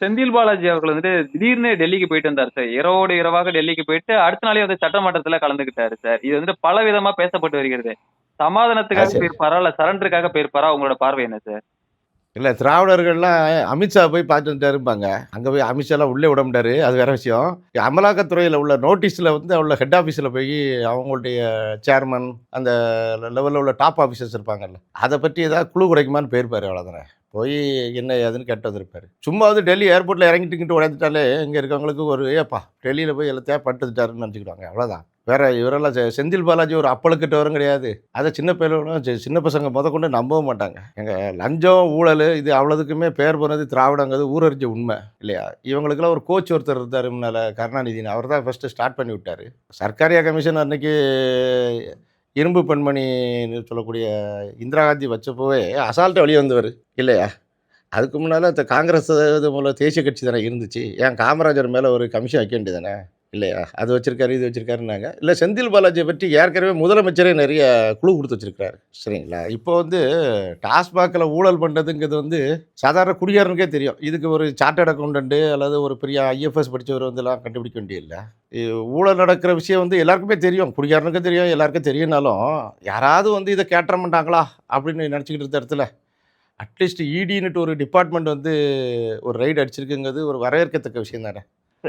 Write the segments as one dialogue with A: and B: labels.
A: செந்தில் பாலாஜி அவர்கள் வந்துட்டு திடீர்னு டெல்லிக்கு போயிட்டு வந்தார் சார். இரவோடு இரவாக டெல்லிக்கு போயிட்டு அடுத்த நாளே வந்து சட்டமன்றத்துல கலந்துக்கிட்டாரு சார். இது வந்துட்டு பல விதமா பேசப்பட்டு வருகிறது. சமாதானத்துக்காக. போயிருப்பாரா இல்ல சரண்டருக்காக போயிருப்பாரா? உங்களோட பார்வை என்ன சார்?
B: இல்லை திராவிடர்கள்லாம் அமித்ஷா போய் பார்த்து வந்துட்டாருப்பாங்க அங்கே போய் அமித்ஷாலாம் உள்ளே விட மாட்டாரு. அது வேற விஷயம். அமலாக்கத்துறையில் உள்ள நோட்டீஸில் வந்து உள்ள ஹெட் ஆஃபீஸில் போய் அவங்களுடைய சேர்மன் அந்த லெவலில் உள்ள டாப் ஆஃபீஸர்ஸ் இருப்பாங்கல்ல. அதை பற்றி ஏதாவது குழு குறைக்குமான்னு போயிருப்பாரு அவ்வளோதானே போய் என்ன ஏதுன்னு கேட்டு இருப்பார் சும்மா வந்து டெல்லி ஏர்போர்ட்டில் இறங்கிட்டுக்கிட்டு உடைஞ்சிட்டாலே இங்கே இருக்கவங்களுக்கு ஒரு ஏப்பா டெல்லியில் போய் எல்லாத்தையா பட்டுட்டாருன்னு நினச்சிக்கிடுவாங்க. அவ்வளோதான் வேற இவரெல்லாம் செந்தில் பாலாஜி ஒரு அப்பளுக்கிட்டவரும் கிடையாது. அதை சின்ன பையனும் சின்ன பசங்க முத கொண்டு நம்பவும் மாட்டாங்க. எங்கள் லஞ்சம் ஊழல் இது அவ்வளோதுக்குமே பேர் போனது திராவிடங்கிறது ஊரறிஞ்ச உண்மை இல்லையா? இவங்களுக்கெல்லாம் ஒரு கோச் ஒருத்தர் இருந்தார் முன்னால் கருணாநிதினு அவர் தான் ஃபஸ்ட்டு ஸ்டார்ட் பண்ணி விட்டார். சர்க்காரியா கமிஷன் அன்னைக்கு இரும்பு பெண்மணின்னு சொல்லக்கூடிய இந்திரா காந்தி வச்சப்போவே அசால்ட்டாக வெளியே வந்தவர் இல்லையா? அதுக்கு முன்னால் இந்த காங்கிரஸ் இது மூலம் தேசிய கட்சி தானே இருந்துச்சு. ஏன் காமராஜர் மேலே ஒரு கமிஷன் வைக்க வேண்டியதானே இல்லையா? அது வச்சுருக்காரு இது வச்சுருக்காருன்னாங்க. இல்லை செந்தில் பாலாஜியை பற்றி ஏற்கனவே முதலமைச்சரே நிறைய குழு கொடுத்து வச்சுருக்காரு சரிங்களா? இப்போ வந்து டாஸ்மாகில் ஊழல் பண்ணுறதுங்கிறது வந்து சாதாரண குடியாரனுக்கே தெரியும். இதுக்கு ஒரு சார்ட்டர்ட் அக்கௌண்டன்ட்டு அல்லது ஒரு பெரிய ஐஎஃப்எஸ் படித்தவர் வந்துலாம் கண்டுபிடிக்க வேண்டியதில்லை. ஊழல் நடக்கிற விஷயம் வந்து எல்லாருக்குமே தெரியும். குடியாரனுக்கும் தெரியும் எல்லாருக்கும் தெரியும்னாலும் யாராவது வந்து இதை கேட்டர மாட்டாங்களா? அப்படின்னு நினச்சிக்கிட்டு இருந்த இடத்துல அட்லீஸ்ட் இடின்னுட்டு ஒரு டிபார்ட்மெண்ட் வந்து ஒரு ரைடு அடிச்சிருக்குங்கிறது ஒரு வரவேற்கத்தக்க விஷயம் தானே?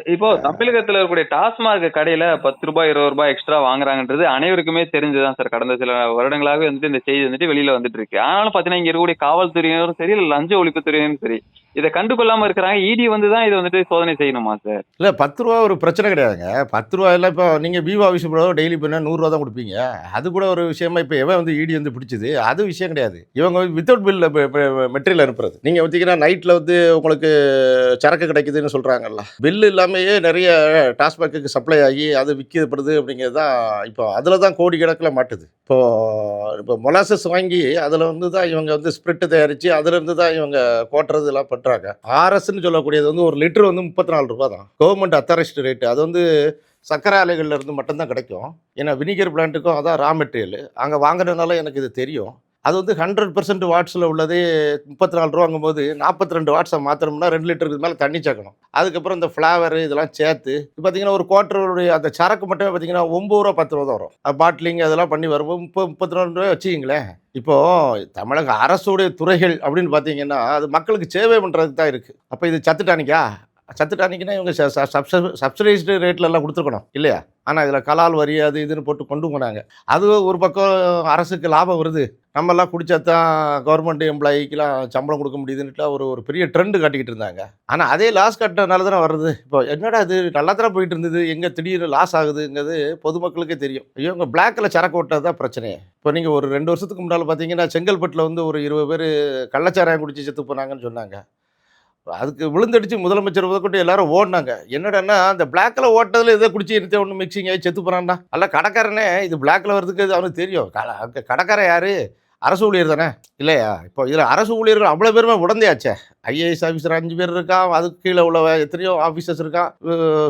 A: இப்போ தமிழகத்துல இருக்கக்கூடிய டாஸ்மாக் கடையில பத்து ரூபாய் இருபது ரூபாய் எக்ஸ்ட்ரா வாங்குறாங்கன்றது அனைவருக்குமே தெரிஞ்சுதான் சார். கடந்த சில வருடங்களாகவே வந்துட்டு இந்த செய்தி வந்துட்டு வெளியில வந்துட்டு இருக்கு. ஆனாலும் பாத்தீங்கன்னா இங்க இருக்கக்கூடிய காவல்துறையினரும் சரி இல்ல லஞ்ச ஒழிப்புத்துறையினரும் சரி இதை கண்டுகொள்ளாம இருக்கிறாங்க. இடி வந்து தான் இதை வந்துட்டு சோதனை செய்யணுமா சார்?
B: இல்லை பத்து ரூபா ஒரு பிரச்சனை கிடையாதுங்க. பத்து ரூபா எல்லாம் இப்போ நீங்கள் விவோ ஆஃபீஸ் போட டெய்லி போனால் நூறுரூவா தான் கொடுப்பீங்க. அது கூட ஒரு விஷயமா இப்போ எவன் வந்து இடி வந்து பிடிச்சது? அது விஷயம் கிடையாது. இவங்க வித்தவுட் பில்ல மெட்டீரியல் அனுப்புறது. நீங்கள் பார்த்தீங்கன்னா நைட்டில் வந்து உங்களுக்கு சரக்கு கிடைக்குதுன்னு சொல்கிறாங்கல்ல பில்லு இல்லாமையே நிறைய டாஸ்மாக்கு சப்ளை ஆகி அது விற்கப்படுது அப்படிங்கிறது தான் இப்போ அதில் தான் கோடி கணக்கில் மாட்டுது. இப்போது இப்போ மொலாசஸ் வாங்கி அதில் வந்து தான் இவங்க வந்து ஸ்பிரிட்டு தயாரித்து அதுலேருந்து தான் இவங்க கோட்டுறது எல்லாம் பண்ணுறாங்க ஆர்எஸ்ன்னு சொல்லக்கூடியது வந்து ஒரு லிட்டர் வந்து முப்பத்தி நாலு ரூபா தான் கவர்மெண்ட் அத்தாரிஸ்ட் ரேட்டு அது வந்து சக்கரை ஆலைகளில் இருந்து மட்டும்தான் கிடைக்கும். ஏன்னா வினிகர் பிளான்ட்டுக்கும் அதான் ரா மெட்டீரியல் அங்கே வாங்கினதுனால எனக்கு இது தெரியும். அது வந்து ஹண்ட்ரட் பர்சன்ட் வாட்ஸில் உள்ளது முப்பத்தி நாலு ரூபாங்கும்போது நாற்பத்தி ரெண்டு வாட்ஸை மாத்திரம்னா ரெண்டு லிட்டருக்கு மேலே தண்ணி சேர்க்கணும். அதுக்கப்புறம் இந்த ஃப்ளவர் இதெல்லாம் சேர்த்து இப்போ பார்த்தீங்கன்னா ஒரு குவார்ட்டருடைய அந்த சரக்கு மட்டுமே பார்த்தீங்கன்னா ஒம்பது ரூபா பத்து ரூபா தான் வரும். பாட்லிங் அதெல்லாம் பண்ணி வரும்போது முப்பது முப்பத்தி ரெண்டு ரூபாய் வச்சுக்கிங்களேன். இப்போது தமிழக அரசுடைய துறைகள் அப்படின்னு பார்த்தீங்கன்னா அது மக்களுக்கு சேவை பண்ணுறதுக்கு தான் இருக்குது அப்போ இது சத்துட்டானிக்கா? சத்துட்டானிக்குன்னா இவங்க சப்சிடைஸ்டு ரேட்லலாம் கொடுத்துருக்கணும் இல்லையா? ஆனால் இதில் கலால் வரி அது இதுன்னு போட்டு கொண்டு போனாங்க. அது ஒரு பக்கம் அரசுக்கு லாபம் வருது. நம்மெல்லாம் குடிச்சா தான் கவர்மெண்ட் எம்ப்ளாயிக்கெலாம் சம்பளம் கொடுக்க முடியுதுன்னுட்டு ஒரு ஒரு பெரிய ட்ரெண்டு காட்டிக்கிட்டு இருந்தாங்க. ஆனால் அதே லாஸ் கட்டினால தானே வருது இப்போ என்னடா இது? நல்லா தானே போயிட்டு இருந்தது. எங்கே திடீர்னு லாஸ் ஆகுதுங்கிறது பொதுமக்களுக்கே தெரியும். ஐயோ இங்கே பிளாக்கில் சரக்கு ஓட்டது தான் பிரச்சனையே. இப்போ நீங்கள் ஒரு ரெண்டு வருஷத்துக்கு முன்னால் பார்த்தீங்கன்னா செங்கல்பட்டில் வந்து ஒரு இருபது பேர் கள்ளச்சாராயம் குடிச்சு செத்து போனாங்கன்னு சொன்னாங்க. அதுக்கு விழுந்தடிச்சு முதலமைச்சர் முதற்கொண்டு எல்லாரும் ஓடினாங்க. என்னடான்னா அந்த பிளாக்ல ஓட்டதில் இதை குடிச்சு இருந்தே ஒன்று மிக்சிங் ஆகி செத்து போறான்டா. அல்ல கடைக்காரனே இது பிளாக்ல வர்றதுக்கு அவனுக்கு தெரியும். கட- கடைக்காரன் யாரு? அரசு ஊழியர் தானே? இல்லையா? இப்போ இதில் அரசு ஊழியர்கள் அவ்வளோ பேருமே உடந்தையாச்சே. ஐஏஎஸ் ஆஃபீஸர் அஞ்சு பேர் இருக்கான் அதுக்கு கீழே உள்ள எத்தனையோ ஆஃபீஸர்ஸ் இருக்கான்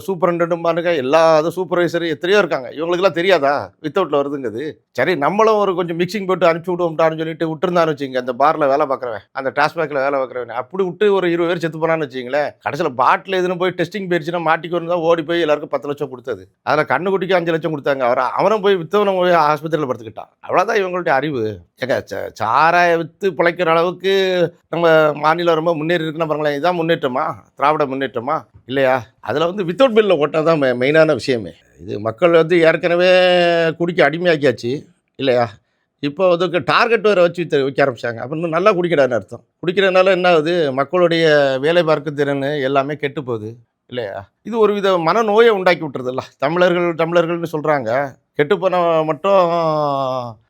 B: சூப்பரண்டும் பாருங்க எல்லா இது சூப்பர்வைசர் எத்தனையோ இருக்காங்க. இவங்களுக்குலாம் தெரியாதா? வித்தவுட்டில் வருதுங்கிறது சரி நம்மளும் ஒரு கொஞ்சம் மிக்சிங் போட்டு அனுப்பிச்சி விடுவோம்டான்னு சொல்லிட்டு விட்டுருந்தான்னு வச்சுங்க அந்த பாரில் வேலை பார்க்குறவன் அந்த டாஸ்பேக்கில் வேலை பார்க்குறவன் அப்படி விட்டு ஒரு இருபது பேர் செத்து போனான்னு வச்சுங்களேன் கடைசியில் பாட்டில் எதுன்னு போய் டெஸ்டிங் போயிடுச்சுன்னா மாட்டிக்கு தான் ஓடி போய் எல்லாருக்கும் பத்து லட்சம் கொடுத்தது. அதில் கண்ணுக்குட்டிக்கு அஞ்சு லட்சம் கொடுத்தாங்க. அவர் அவனும் போய் வித்தவனும் போய் ஆஸ்பத்திரியில் படுத்துக்கிட்டான். அவ்வளோதான் இவங்களுடைய அறிவு. எங்க சாராய விற்று பிழைக்கிற அளவுக்கு நம்ம மாநிலம் ரொம்ப முன்னேறி இருக்குன்னு பாருங்களேன். இதுதான் முன்னேற்றமா? திராவிட முன்னேற்றமா? இல்லையா? அதில் வந்து வித்தவுட் பில்லில் ஓட்டா தான் மெயினான விஷயமே. இது மக்கள் வந்து ஏற்கனவே குடிக்க அடிமையாக்கியாச்சு. இல்லையா? இப்போ அதுக்கு டார்கெட் வேறு வச்சு வைக்க ஆரம்பித்தாங்க ஆரம்பிச்சாங்க. அப்போ இன்னும் நல்லா குடிக்கிறான்னு அர்த்தம். குடிக்கிறதுனால என்ன ஆகுது? மக்களுடைய வேலை பார்க்கும் திறன் எல்லாமே கெட்டு போகுது. இல்லையா? இது ஒரு வித மனநோயை உண்டாக்கி விட்டுறதில்ல தமிழர்கள் தமிழர்கள்னு சொல்கிறாங்க கெட்டுப்போன மட்டும்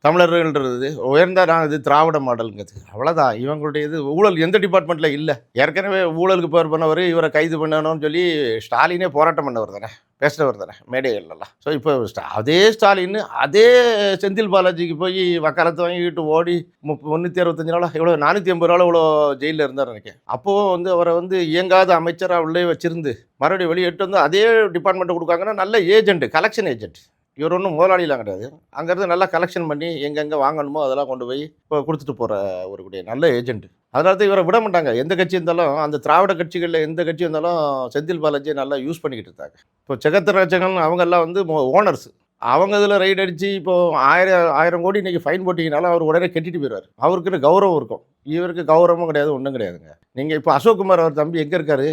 B: தமிழர்கள்ன்றது. உயர்ந்த நான் இது திராவிட மாடலுங்கிறது. அவ்வளோதான் இவங்களுடைய இது ஊழல் எந்த டிபார்ட்மெண்ட்டில் இல்லை. ஏற்கனவே ஊழலுக்கு பேர் பண்ணவர் இவரை கைது பண்ணணும்னு சொல்லி ஸ்டாலினே போராட்டம் பண்ணவர் தானே பேசுகிறவர் தானே மேடைகள்லாம் ஸோ இப்போ அதே ஸ்டாலின் அதே செந்தில் பாலாஜிக்கு போய் வக்காலத்து வாங்கிட்டு ஓடி முப்ப முந்நூற்றி அறுபத்தஞ்சு நாளா எவ்வளோ நானூற்றி ஐம்பது நாள் இவ்வளோ ஜெயிலில் இருந்தார் நினைக்கிறேன். அப்போது வந்து அவரை வந்து இயங்காத அமைச்சராக உள்ளே வச்சிருந்து மறுபடியும் வெளியே எட்டு வந்து அதே டிபார்ட்மெண்ட்டை கொடுக்காங்கன்னா நல்ல ஏஜென்ட் கலெக்ஷன் ஏஜென்ட் இவர் ஒன்றும் முதலாளிலாம் கிடையாது. அங்கேருந்து நல்லா கலெக்ஷன் பண்ணி எங்கெங்கே வாங்கணுமோ அதெல்லாம் கொண்டு போய் இப்போ கொடுத்துட்டு போகிற ஒரு கூடிய நல்ல ஏஜென்ட் அதனால தான் இவரை விட மாட்டாங்க. எந்த கட்சி இருந்தாலும் அந்த திராவிட கட்சிகளில் எந்த கட்சி இருந்தாலும் செந்தில் பாலாஜியை நல்லா யூஸ் பண்ணிக்கிட்டு இருந்தாங்க இப்போ ஜெகத்ராஜகன் அவங்கெல்லாம் வந்து ஓனர்ஸ் அவங்க இதில் ரைட் அடித்து இப்போ ஆயிரம் ஆயிரம் கோடி இன்றைக்கி ஃபைன் போட்டிங்கனாலும் அவர் உடனே கட்டிட்டு போயிடுவார். அவருக்குன்னு கௌரவம் இருக்கும். இவருக்கு கௌரவமும் கிடையாது ஒன்றும் கிடையாதுங்க. நீங்கள் இப்போ அசோக் குமார் அவர் தம்பி எங்கே இருக்காரு?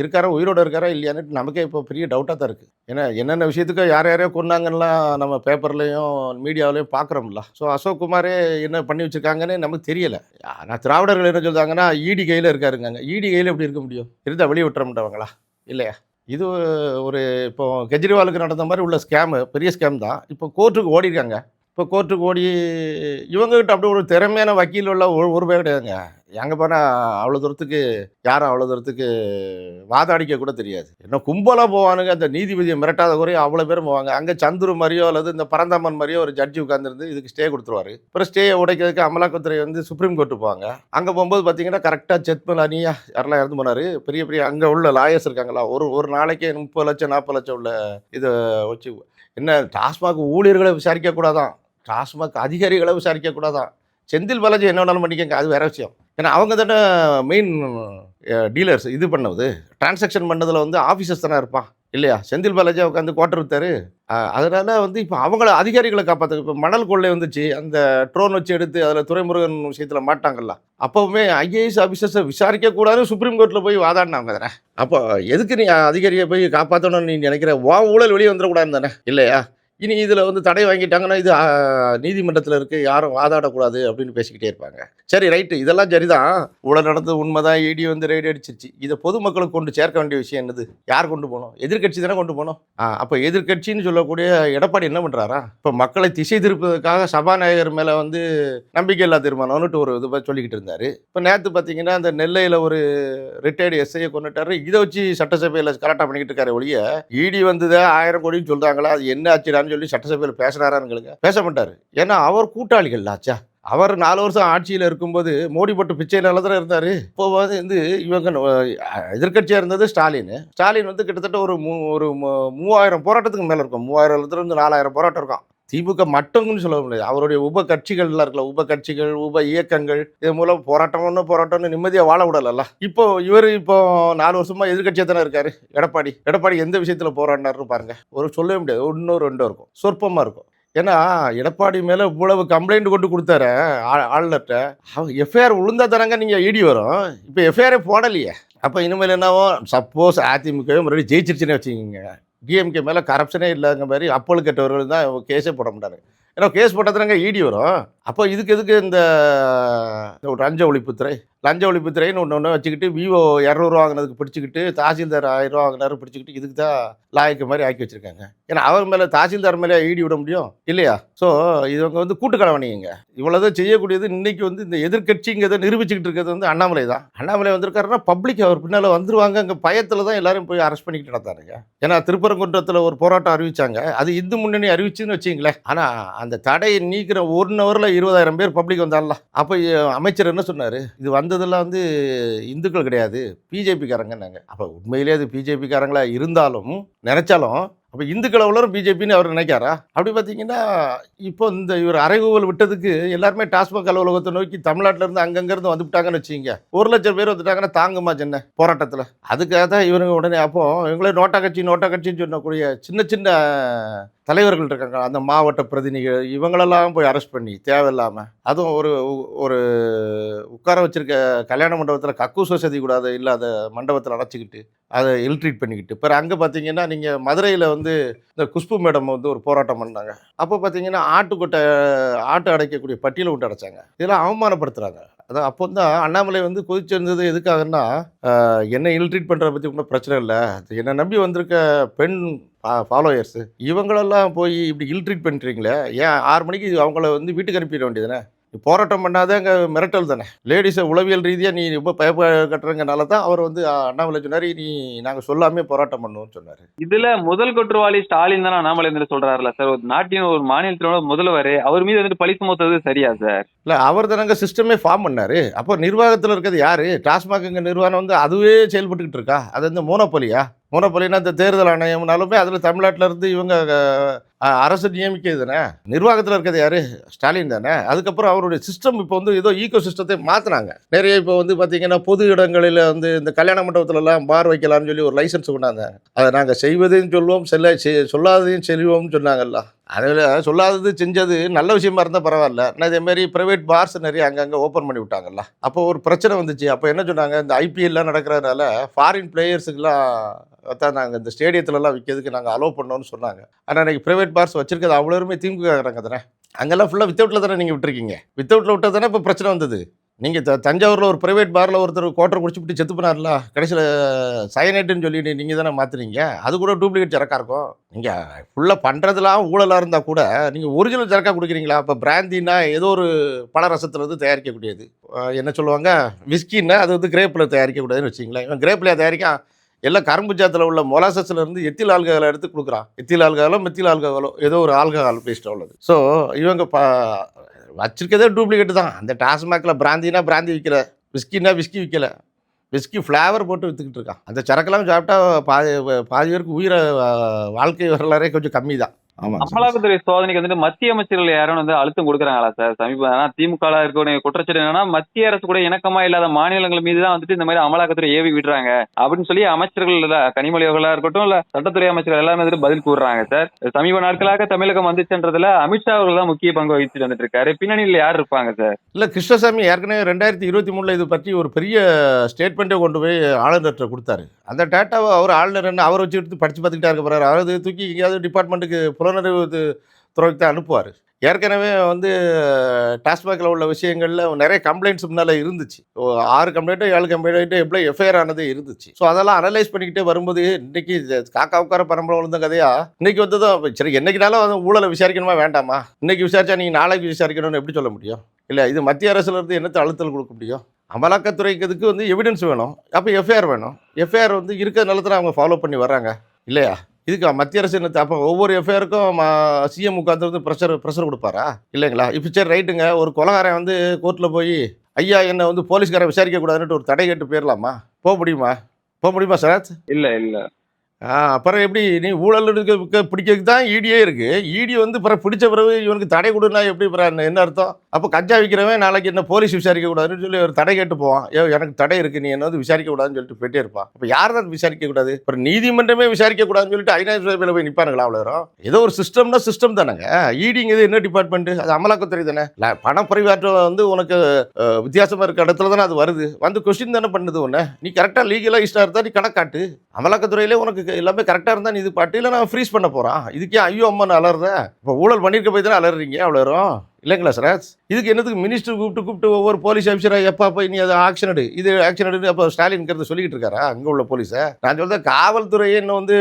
B: இருக்காரா? உயிரோடு இருக்காரா? இல்லையான்னு நமக்கே இப்போ பெரிய டவுட்டாக தான் இருக்குது ஏன்னா என்னென்ன விஷயத்துக்கு யார் யாரையோ கொண்டாங்கன்னா நம்ம பேப்பர்லேயும் மீடியாவிலையும் பார்க்குறோம்ல. ஸோ அசோக் குமாரே என்ன பண்ணி வச்சுருக்காங்கன்னு நமக்கு தெரியலை. ஆனால் திராவிடர்கள் என்ன சொல்கிறாங்கன்னா ஈடி கையில் இருக்காருங்க ஈடி கையில் எப்படி இருக்க முடியும்? இருந்தால் வெளியே விட்டுற மாட்டவங்களா? இல்லையா? இது ஒரு இப்போ கெஜ்ரிவாலுக்கு நடந்த மாதிரி உள்ள ஸ்கேமு பெரிய ஸ்கேம் தான். இப்போ கோர்ட்டுக்கு ஓடிருக்காங்க. இப்போ கோர்ட்டுக்கு ஓடி இவங்ககிட்ட அப்படி ஒரு திறமையான வக்கீல் உள்ள ஒரு ஒரு பேர் கிடையாதுங்க. எங்கே போனால் அவ்வளோ தூரத்துக்கு யாரும் அவ்வளோ தூரத்துக்கு வாதாடிக்க கூட தெரியாது. என்ன கும்பலாக போவானுங்க அந்த நீதிபதியை மிரட்டாத குறையும் அவ்வளோ பேரும் போவாங்க. அங்கே சந்துரு மாதிரியோ அல்லது இந்த பரந்தாமன் மாதிரியோ ஒரு ஜட்ஜி உட்காந்துருந்து இதுக்கு ஸ்டே கொடுத்துருவாரு. அப்புறம் ஸ்டேயை உடைக்கிறதுக்கு அமலாக்கத்துறை வந்து சுப்ரீம் கோர்ட்டு போவாங்க. அங்கே போகும்போது பார்த்தீங்கன்னா கரெக்டாக செத்மல் அனியா யாரெல்லாம் இறந்து போனார் பெரிய பெரிய அங்கே உள்ள லாயர்ஸ் இருக்காங்களா ஒரு ஒரு நாளைக்கே முப்பது லட்சம் நாற்பது லட்சம் உள்ள இதை வச்சு என்ன டாஸ்மாக் ஊழியர்களை விசாரிக்கக்கூடாதான். டாஸ்மாக் அதிகாரிகளை விசாரிக்கக்கூடாதான். செந்தில் பாலாஜி என்ன வேணாலும் பண்ணிக்கங்க அது வேற விஷயம். ஏன்னா அவங்க தானே மெயின் டீலர்ஸ் இது பண்ணது. டிரான்சாக்ஷன் பண்ணதில் வந்து ஆஃபீஸர்ஸ் தானே இருப்பான் இல்லையா? செந்தில் பாலாஜி உட்காந்து குவார்டர் வித்தாரு. அதனால் வந்து இப்போ அவங்கள அதிகாரிகளை காப்பாற்று இப்போ மணல் கொள்ளை வந்துச்சு. அந்த ட்ரோன் வச்சு எடுத்து அதில் துறைமுருகன் விஷயத்தில் மாட்டாங்கல்ல. அப்போவுமே ஐஏஎஸ் ஆஃபீஸர்ஸை விசாரிக்கக்கூடாதுன்னு சுப்ரீம் கோர்ட்டில் போய் வாதாடினாங்க தானே. அப்போ எதுக்கு நீ அதிகாரியை போய் காப்பாற்றணும்னு நீ நினைக்கிற? வா ஊழல் வெளியே வந்துடக்கூடாது தானே இல்லையா? இனி இதில் வந்து தடை வாங்கிட்டாங்கன்னா இது நீதிமன்றத்தில் இருக்குது யாரும் வாதாடக்கூடாது அப்படின்னு பேசிக்கிட்டே இருப்பாங்க. சரி ரைட்டு. இதெல்லாம் சரிதான். ஊழல் நடந்தது உண்மைதான். இடி வந்து ரைடு அடிச்சிருச்சு. இதை பொதுமக்களுக்கு கொண்டு சேர்க்க வேண்டிய விஷயம் என்னது? யார் கொண்டு போகணும்? எதிர்க்கட்சி தானே கொண்டு போகணும்? ஆ அப்போ எதிர்க்கட்சின்னு சொல்லக்கூடிய எடப்பாடி என்ன பண்ணுறாரா இப்போ மக்களை திசை திருப்பதற்காக சபாநாயகர் மேலே வந்து நம்பிக்கை இல்லா தீர்மானம்னுட்டு ஒரு இது சொல்லிக்கிட்டு இருந்தார். இப்போ நேற்று பார்த்தீங்கன்னா அந்த நெல்லையில் ஒரு ரிட்டையர்டு எஸ்ஐயை கொண்டுட்டாரு. இதை வச்சு சட்டசபையில் கரெக்டாக பண்ணிக்கிட்டு இருக்காரு ஒழிய இடி வந்ததே ஆயிரம் கோடின்னு சொல்கிறாங்களா அது என்ன ஆச்சுடான்னு சொல்லி சட்டசபையில் பேசுகிறாரான்னு பேச மாட்டார். ஏன்னா அவர் கூட்டாளிகள் ஆச்சா அவர் நாலு வருஷம் ஆட்சியில் இருக்கும்போது மோடி பட்டு பிச்சை நிலத்தில் இருந்தார். இப்போ வந்து இவங்க எதிர்கட்சியாக இருந்தது ஸ்டாலின். ஸ்டாலின் வந்து கிட்டத்தட்ட ஒரு மூ ஒரு மூவாயிரம் போராட்டத்துக்கு மேலே இருக்கும். மூவாயிரத்துலேருந்து நாலாயிரம் போராட்டம் இருக்கும். திமுக மட்டும்னு சொல்ல முடியாது. அவருடைய உப கட்சிகள்லாம் இருக்கல உப கட்சிகள் உப இயக்கங்கள் இது மூலம் போராட்டம்னு போராட்டம்னு நிம்மதியாக வாழ விடலல்ல. இப்போ இவர் இப்போ நாலு வருஷமா எதிர்கட்சியாக தானே இருக்காரு. எடப்பாடி. எடப்பாடி எந்த விஷயத்தில் போராடினாருன்னு பாருங்க. ஒரு சொல்லவே முடியாது. ஒன்றும் ரெண்டும் இருக்கும். சொற்பமாக இருக்கும். ஏன்னா எடப்பாடி மேலே இவ்வளவு கம்ப்ளைண்ட் கொண்டு கொடுத்தாரு ஆ- ஆளுநர்கிட்ட எஃப்ஐஆர் விழுந்தா தானங்க நீங்கள் இடி வரும். இப்போ எஃப்ஐஆரே போடலையே. அப்போ இனிமேல் என்னவோ சப்போஸ் அதிமுகவே மறுபடியும் ஜெயிச்சிருச்சுன்னு வச்சுக்கோங்க. டிஎம்கே மேலே கரப்ஷனே இல்லைங்க மாதிரி அப்போல் கெட்டவர்கள் தான் கேஸே போட மாட்டாரு. ஏன்னா கேஸ் போட்டதுனாங்க இடி வரும். அப்போ இதுக்கு எதுக்கு இந்த இந்த ஒரு லஞ்ச ஒழிப்புத்துறை லஞ்ச ஒழிப்புத்துறைன்னு ஒன்று ஒன்று வச்சுக்கிட்டு விவோ இரநூறுவா வாங்கினதுக்கு பிடிச்சிக்கிட்டு தாசில்தார் ஆயிரம் ரூபா வாங்கினாரு பிடிச்சிக்கிட்டு இதுக்கு தான் லாய்க்கு மாதிரி ஆக்கி வச்சிருக்காங்க. ஏன்னா அவர் மேலே தாசில்தார் மேலே ஈடி விட முடியும் இல்லையா? ஸோ இவங்க வந்து கூட்டுக்கலவணிங்க இவ்வளோதான் செய்யக்கூடியது இன்னைக்கு வந்து இந்த எதிர்க்கட்சிங்கிறத நிரூபிச்சுக்கிட்டு இருக்கிறது வந்து அண்ணாமலை தான். அண்ணாமலை வந்திருக்காருன்னா பப்ளிக் அவர் பின்னால் வந்துருவாங்க அங்கே பயத்தில் தான் எல்லாரும் போய் அரெஸ்ட் பண்ணிக்கிட்டு நடத்தாருங்க ஏன்னா திருப்பரங்குன்றத்தில் ஒரு போராட்டம் அறிவிச்சாங்க. அது இந்து முன்னணி அறிவிச்சுன்னு வச்சிங்களேன் ஆனால் அந்த தடையை நீக்கிற ஒன் ஹவரில் இருபதாயிரம் பேர் பப்ளிக் வந்தால அப்போ அமைச்சர் என்ன சொன்னார்? இது வந்து வந்ததெல்லாம் வந்து இந்துக்கள் கிடையாது. பிஜேபிக்காரங்கன்னாங்க அப்போ உண்மையிலே அது பிஜேபிக்காரங்களாக இருந்தாலும் நினச்சாலும் அப்போ இந்துக்கள் அவ்வளோ பிஜேபின்னு அவர் நினைக்காரா அப்படி பார்த்தீங்கன்னா இப்போ இந்த இவர் அறைகூவல் விட்டதுக்கு எல்லாருமே டாஸ்மாக் அலுவலகத்தை நோக்கி தமிழ்நாட்டில் இருந்து அங்கங்கேருந்து வந்துவிட்டாங்கன்னு வச்சுக்கிங்க. ஒரு லட்சம் பேர் வந்துட்டாங்கன்னா தாங்குமா சென்னை போராட்டத்தில்? அதுக்காக தான் இவருங்க உடனே அப்போ இவங்களே நோட்டா கட்சி நோட்டா கட்சின்னு சொன்னக்கூடிய சின்ன சின்ன தலைவர்கள் இருக்காங்க. அந்த மாவட்ட பிரதிநிதிகள் இவங்களெல்லாம் போய் அரெஸ்ட் பண்ணி தேவையில்லாமல் அதுவும் ஒரு ஒரு உட்கார வச்சிருக்க கல்யாண மண்டபத்தில் கக்கூஸ் வசதி கூடாது இல்லாத மண்டபத்தில் அடைச்சிக்கிட்டு அதை இல்ட்ரீட் பண்ணிக்கிட்டு. இப்போ அங்கே பார்த்தீங்கன்னா நீங்கள் மதுரையில் வந்து இந்த குஷ்பு மேடம் வந்து ஒரு போராட்டம் பண்ணாங்க. அப்போ பார்த்தீங்கன்னா ஆட்டுக்கொட்டை ஆட்டு அடைக்கக்கூடிய பட்டியலை விட்டு அடைச்சாங்க. இதெல்லாம் அவமானப்படுத்துகிறாங்க அதான் அப்போ தான் அண்ணாமலை வந்து கொதிச்சிருந்தது எதுக்காகன்னா என்னை இல்ட்ரீட் பண்ணுறத பற்றி ஒன்றும் பிரச்சனை இல்லை. என்னை நம்பி வந்திருக்க பெண் ஃபாலோயர்ஸு இவங்களெல்லாம் போய் இப்படி இல்ட்ரீட் பண்ணுறீங்களே ஏன் ஆறு மணிக்கு அவங்கள வந்து வீட்டுக்கு அனுப்பிட வேண்டியதுதானே? நீ போராட்டம் பண்ணாத அங்கே மிரட்டல் தானே. லேடிஸை உளவியல் ரீதியாக நீ ரொம்ப பயப்ப கட்டுறங்கனால தான் அவர் வந்து அண்ணாமலை சொன்னார் நீ நாங்கள் சொல்லாமே போராட்டம் பண்ணுவோம்னு சொன்னார்.
A: இதுல முதல் குற்றவாளி ஸ்டாலின் தானே அண்ணாமலை வந்துட்டு சொல்றாருல சார் ஒரு நாட்டின் ஒரு மாநிலத்தினோட முதல்வர் அவர் மீது வந்துட்டு பழி சுமத்துறது சரியா சார்
B: இல்லை அவர் தானங்க சிஸ்டமே ஃபார்ம் பண்ணார். அப்போ நிர்வாகத்தில் இருக்கிறது யார்? டாஸ்மாக் நிர்வாகம் வந்து அதுவே செயல்பட்டுக்கிட்டு இருக்கா? அது வந்து மோனோபொலியா மோனோபொலினா இந்த தேர்தல் ஆணையம்னாலுமே அதில் தமிழ்நாட்டில் இருந்து இவங்க அரசு நியமிக்கிறது தானே நிர்வாகத்தில் இருக்கிறது யாரு? ஸ்டாலின் தானே. அதுக்கப்புறம் அவருடைய சிஸ்டம் இப்போ வந்து ஏதோ ஈகோ சிஸ்டத்தை மாற்றினாங்க நிறைய இப்போ வந்து பார்த்தீங்கன்னா பொது இடங்களில் வந்து இந்த கல்யாண மண்டபத்துலலாம் பார் வைக்கலாம்னு சொல்லி ஒரு லைசன்ஸ் கொண்டாந்தாங்க. அதை நாங்கள் செய்வதையும் சொல்லுவோம் செல்ல செ- சொல்லாததையும் செல்வோம்னு சொன்னாங்கல்ல. அதில் சொல்லாதது செஞ்சது நல்ல விஷயமா இருந்தால் பரவாயில்ல. ஆனால் இதேமாரி ப்ரைவேட் பார்ஸ் நிறைய அங்கங்கே ஓப்பன் பண்ணி விட்டாங்கல்ல. அப்போ ஒரு பிரச்சனை வந்துச்சு. அப்போ என்ன சொன்னாங்க? இந்த ஐபிஎல்லாம் நடக்கிறதுனால ஃபாரின் பிளேயர்ஸுக்கெல்லாம் தான் நாங்கள் இந்த ஸ்டேடியத்துலலாம் விற்கிறதுக்கு நாங்கள் அலோவ் பண்ணோம்னு சொன்னாங்க. ஆனால் இன்றைக்கி ப்ரைவேட் பார்ஸ் வச்சிருக்கிறது அவ்வளோருமே திமுக தானே அங்கெல்லாம் ஃபுல்லாக வித்தவுட்டில் தானே நீங்கள் விட்டுருக்கீங்க? வித்தவுட்டில் விட்டது தானே இப்போ பிரச்சனை வந்தது? நீங்கள் த தஞ்சாவூரில் ஒரு ப்ரைவேட் பாரில் ஒருத்தர் கோட்டரை குடிச்சுட்டு செத்து போனார்ல கடைசியில் சயனைட்டுன்னு சொல்லிட்டு நீங்கள் தானே மாற்றுறீங்க அது கூட டூப்ளிகேட் சரக்காக இருக்கும். நீங்கள் ஃபுல்லாக பண்ணுறதுலாம் ஊழலாக இருந்தால் கூட நீங்கள் ஒரிஜினல் சரக்காக கொடுக்குறீங்களா? இப்போ பிராந்தின்னா ஏதோ ஒரு பழரசத்துல இருந்து தயாரிக்கக்கூடியது. என்ன சொல்லுவாங்க? விஸ்கின்னா அது வந்து கிரேப்பில் தயாரிக்கக்கூடாதுன்னு வச்சிங்களேன் இவன் கிரேப்பில் தயாரிக்க எல்லாம் கரும்பு ஜாத்தில் உள்ள மொலாசஸ்ல இருந்து எத்தில் ஆல்கஹாலை எடுத்து கொடுக்குறான். எத்தில் ஆல்கஹாலோ மெத்தில் ஆல்கஹாலோ ஏதோ ஒரு ஆல்கஹால் பேஸ்ட் உள்ளது. ஸோ இவங்க ப வச்சிருக்கதே டூப்ளிகேட் தான். அந்த டாஸ்மாகில் பிராந்தினா பிராந்தி விற்கல விஸ்கின்னா விஸ்கி விற்கல விஸ்கி ஃப்ளேவர் போட்டு விற்றுக்கிட்டு இருக்கான். அந்த சரக்கெல்லாம் சாப்பிட்டா பாதி பாதி பேருக்கு உயிரை வாழ்க்கை வரலாறே கொஞ்சம் கம்மி தான்
A: அமலாக்கத்துறை சோதனைக்கு வந்துட்டு மத்திய அமைச்சர்கள் யாரும் வந்து அழுத்தம் கொடுக்குறாங்களா சார்? சமீப ஆனா திமுக இருக்கக்கூடிய குற்றச்சாட்டு என்னன்னா மத்திய அரசு கூட இணக்கமா இல்லாத மாநிலங்கள் மீது தான் வந்துட்டு இந்த மாதிரி அமலாக்கத்துறை ஏவி விடுறாங்க. அப்படின்னு சொல்லி அமைச்சர்கள் இல்ல கனிமொழி அவர்களா இருக்கட்டும் இல்ல சட்டத்துறை அமைச்சர்கள் எல்லாமே வந்துட்டு பதில் கூறுறாங்க சார். சமீப நாட்களாக தமிழகம் வந்துச்சுன்றதுல அமித்ஷா அவர்கள் தான் முக்கிய பங்கு வகிச்சுட்டு வந்துட்டு இருக்காரு பின்னணியில் யார் இருப்பாங்க சார்?
B: இல்லை கிருஷ்ணசாமி ஏற்கனவே ரெண்டாயிரத்தி இருபத்தி மூணில் இது பற்றி ஒரு பெரிய ஸ்டேட்மெண்ட்டே கொண்டு போய் ஆளுநர்கிட்ட கொடுத்தாரு. அந்த டேட்டாவை அவர் ஆளுநர் என்ன அவர் வச்சு எடுத்து படித்து பார்த்துக்கிட்டே இருக்க போகிறாரு அவர் தூக்கி எங்கேயாவது டிபார்ட்மெண்ட்டுக்கு புலனறிவு துறைக்கு தான் அனுப்புவார். ஏற்கனவே வந்து டாஸ்மாகில் உள்ள விஷயங்களில் நிறைய கம்ப்ளைண்ட்ஸ் முன்னால் இருந்துச்சு. ஓ, ஆறு கம்ப்ளைண்ட்டோ ஏழு கம்ப்ளைண்ட்டோ எப்படி எஃப்ஐஆர் ஆனதே இருந்துச்சு. ஸோ அதெல்லாம் அனலைஸ் பண்ணிக்கிட்டே வரும்போது இன்னைக்கு காக்கா உட்கார பரம்பரை விழுந்த கதையா? இன்னைக்கு வந்ததும் சரி என்னைக்குனாலும் வந்து ஊழலை விசாரிக்கணுமா வேண்டாமா? இன்னைக்கு விசாரிச்சா நீங்கள் நாளைக்கு விசாரிக்கணும்னு எப்படி சொல்ல முடியும்? இல்லை இது மத்திய அரசுல இருந்து என்னத்தை அழுத்தல் கொடுக்க முடியும்? அமலாக்கத்துறைக்கு வந்து எவிடன்ஸ் வேணும். அப்போ எஃப்ஐஆர் வேணும். எஃப்ஐஆர் வந்து இருக்கிற நிலத்தில் அவங்க ஃபாலோ பண்ணி வர்றாங்க. இல்லையா? இதுக்கு மத்திய அரசு என்ன அப்போ ஒவ்வொரு எஃப்ஐஆருக்கும் சிஎம் உட்காந்து வந்து ப்ரெஷர் ப்ரெஷர் கொடுப்பாரா? இல்லைங்களா? இப்போ சரி ரைட்டுங்க ஒரு கொலகாரன் வந்து கோர்ட்டில் போய் ஐயா என்னை வந்து போலீஸ்காரன் விசாரிக்க கூடாதுன்னுட்டு ஒரு தடை கேட்டு போயிடலாமா போக முடியுமா? போக முடியுமா சரத்?
A: இல்ல இல்ல.
B: ஆ, அப்புறம் எப்படி நீ ஊழல் இருக்க பிடிக்கிறதுக்கு தான் ஈடியே இருக்கு. ஈடி வந்து பிறகு பிடிச்ச பிறகு இவனுக்கு தடை கொடுனா எப்படி என்ன- என்ன அர்த்தம்? அப்போ கஞ்சா விற்கிறவன் நாளைக்கு என்ன போலீஸ் விசாரிக்க கூடாதுன்னு சொல்லி ஒரு தடை கேட்டு போவான். ஏ எனக்கு தடை இருக்கு நீ என்ன வந்து விசாரிக்க கூடாதுன்னு சொல்லிட்டு போயிட்டே இருப்பான். அப்போ யார் தான் விசாரிக்க கூடாது? அப்புறம் நீதிமன்றமே விசாரிக்க கூடாதுன்னு சொல்லிட்டு ஐநா சபையில் போய் நிற்பானுங்களா அவ்வளோ ஏதோ ஒரு சிஸ்டம்னா சிஸ்டம் தானேங்க. ஈடிங்கிறது என்ன டிபார்ட்மெண்ட் அது அமலாக்கத்துறை தானே. பண பரிமாற்றம் வந்து உனக்கு வித்தியாசமாக இருக்க இடத்துல தானே அது வருது. வந்து கொஸ்டின் தானே பண்ணுது உன்னை. நீ கரெக்டாக லீகலாக இஷ்டம் இருந்தால் நீ கணக்காட்டு அமலாக்கத்துறையிலே உனக்கு எல்லாமே கரெக்டாக இருந்தால் நீ இது பாட்டு. இல்லை நான் ஃப்ரீஸ் பண்ண போகிறான் இதுக்கே ஐயோ அம்மான்னு அலறத இப்போ ஊழல் பண்ணியிருக்க போய் தானே அலறீங்க அவ்வளோ இல்லைங்களா சார்? இதுக்கு என்னத்துக்கு மினிஸ்டர் கூப்பிட்டு கூப்பிட்டு ஒவ்வொரு போலீஸ் ஆஃபீஸராக எப்பா போய் நீ அதை ஆக்ஷன் எடு இது ஆக்ஷன் எடுன்னு அப்போ ஸ்டாலின்ங்கிறத சொல்லிக்கிட்டு இருக்காரா? அங்கே உள்ள போலீஸை நான் சொல்கிறேன் காவல்துறையை இன்னும் வந்து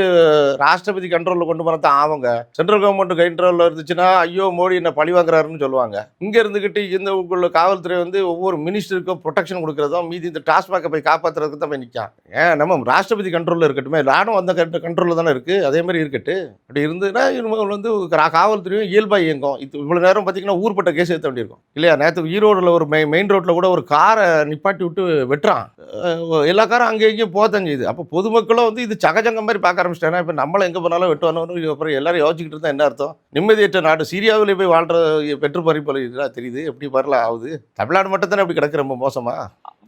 B: ராஷ்டிரபதி கண்ட்ரோலில் கொண்டு போனால் தான் ஆவங்க சென்ட்ரல் கவர்மெண்ட் கண்ட்ரோலில் இருந்துச்சுன்னா ஐயோ மோடி என்ன பழி வாங்குறாருன்னு சொல்லுவாங்க. இங்கே இருந்துக்கிட்டு இந்த உள்ள காவல்துறை வந்து ஒவ்வொரு மினிஸ்டருக்கும் ப்ரொடெக்ஷன் கொடுக்குறதும் மீதி இந்த டாஸ்மாகை போய் காப்பாற்றுறதுக்கு தான் போய் நிற்கான் ஏன் நம்ம ராஷ்டிரபதி கண்ட்ரோலில் இருக்கட்டுமே ராணுவம் அந்த கண்ட்ரோலில் தானே இருக்குது அதே மாதிரி இருக்கட்டு அப்படி இருந்ததுன்னா இவங்க வந்து காவல்துறையும் இயல்பாக இயங்கும். இது இவ்வளோ நேரம் பார்த்தீங்கன்னா ஊர்பட்ட கேஸ் ஏற்ற வேண்டியிருக்கும் இல்லையா? நேற்று ஈரோடில் ஒரு மெயின் மெயின் ரோட்டில் கூட ஒரு காரை நிப்பாட்டி விட்டு வெட்டுறான். எல்லா காரும் அங்கே இங்கேயும் போத்தான் செய்யுது. அப்போ பொதுமக்களும் வந்து இது சகஜங்க மாதிரி பார்க்க ஆரம்பிச்சிட்டேன்னா இப்போ நம்மளை எங்கே போனாலும் வெட்டுவானு அப்புறம் எல்லாரும் யோசிச்சுக்கிட்டு இருந்தால் என்ன அர்த்தம்? நிம்மதியற்ற நாடு. சீரியாவிலே போய் வாழ்ற பெற்று பறிப்போல தெரியுது. எப்படி வரல ஆகுது தமிழ்நாடு மட்டும் தானே அப்படி கிடக்கு ரொம்ப மோசமா?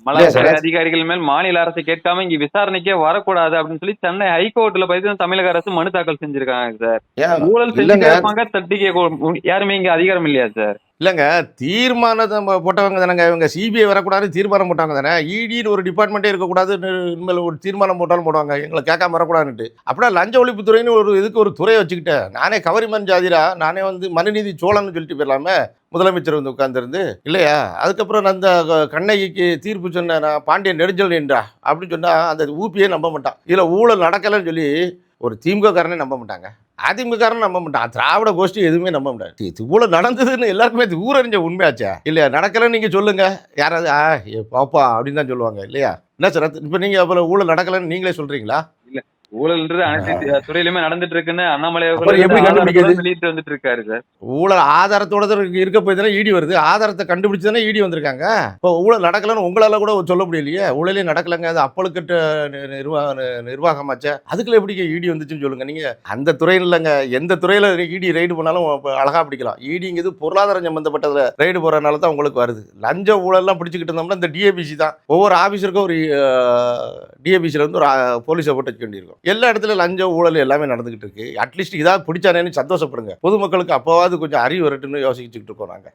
B: இல்ல,
A: அதிகாரிகள் மேல் மாநில அரசு கேட்காம இங்க விசாரணைக்கே வரக்கூடாது அப்படின்னு சொல்லி சென்னை ஹைகோர்ட்ல போய் தமிழக அரசு மனு தாக்கல் செஞ்சிருக்காங்க சார். ஊழல். செஞ்சுட்டே இருப்பாங்க தட்டி கேட்க யாருமே இங்க அதிகாரம் இல்லையா சார்?
B: இல்லைங்க தீர்மானத்தை போட்டவங்க தானேங்க. இவங்க சிபிஐ வரக்கூடாது தீர்மானம் போட்டாங்க தானே. இடின்னு ஒரு டிபார்ட்மெண்ட்டே இருக்கக்கூடாது இனிமேல் ஒரு தீர்மானம் போட்டாலும் போடுவாங்க. எங்களை கேட்காம வரக்கூடாதுன்ட்டு அப்படின்னா லஞ்ச ஒழிப்புத்துறைன்னு ஒரு இதுக்கு ஒரு துறையை வச்சுக்கிட்டேன். நானே கவரிமன் ஜாதிரா நானே வந்து மனுநீதி சோழன்னு சொல்லிட்டு போயிடலாமே. முதலமைச்சர் வந்து உட்காந்துருந்து இல்லையா அதுக்கப்புறம் நான் அந்த க- கண்ணகிக்கு தீர்ப்பு சொன்ன நான் பாண்டியன் நெடுஞ்சல் என்றா? அப்படின்னு சொன்னால் அந்த ஊப்பியே நம்ப மாட்டான். இதில் ஊழல் நடக்கலைன்னு சொல்லி ஒரு திமுக காரனே நம்ப மாட்டாங்க. அதிமுக நம்ப மாட்டான். திராவிட கோஷ்டி எதுவுமே நம்ப மாட்டாங்க இவ்வளோ இது நடந்ததுன்னு எல்லாருக்குமே ஊரறிஞ்ச உண்மையாச்சா. இல்லையா? நடக்கலைன்னு நீங்க சொல்லுங்க. யாராவது ஆ பாப்பா அப்படின்னு தான் சொல்லுவாங்க. இல்லையா? என்ன சார் இப்போ நீங்க அப்புறம் ஊழல் நடக்கலைன்னு நீங்களே சொல்றீங்களா?
A: ஊழல்ன்றது அனைத்து துறையிலுமே நடந்துட்டு இருக்குன்னு அண்ணாமலை வெளியிட்டு வந்துட்டு இருக்காரு சார்.
B: ஊழல் ஆதாரத்தோட இருக்கு- போய் தானே ஈடி வருது. ஆதாரத்தை கண்டுபிடிச்சு தானே ஈடி வந்திருக்காங்க? இப்போ ஊழல் நடக்கலன்னு உங்களால கூட சொல்ல முடியலையே? ஊழலே நடக்கலங்க. அது அப்பழுக்கட்ட நிர்வாக நிர்வாகமாச்சே? அதுக்குள்ள எப்படி ஈடி வந்துச்சுன்னு சொல்லுங்க. நீங்க அந்த துறையில் இல்லைங்க. எந்த துறையில ஈடி ரைடு பண்ணாலும் அழகா பிடிக்கலாம். ஈடிங்கிறது பொருளாதாரம் சம்பந்தப்பட்டதுல ரைடு போறதுனால தான் உங்களுக்கு வருது. லஞ்ச ஊழல்லாம் பிடிச்சிக்கிட்டு இருந்தோம்னா இந்த டிஏபிசி தான். ஒவ்வொரு ஆபீஸருக்கும் ஒரு டிஏபிசியில் வந்து ஒரு போலீஸை போட்டு வச்சுக்க வேண்டியிருக்கும். எல்லா இடத்துல லஞ்சம் ஊழல் எல்லாமே நடந்துகிட்டு இருக்கு. அட்லீஸ்ட் இதாக பிடிச்சானேன்னு சந்தோஷப்படுங்க. பொதுமக்களுக்கு அப்போவாது கொஞ்சம் அறிவு வரட்டுன்னு யோசிச்சுக்கிட்டு இருக்கோம் நாங்கள்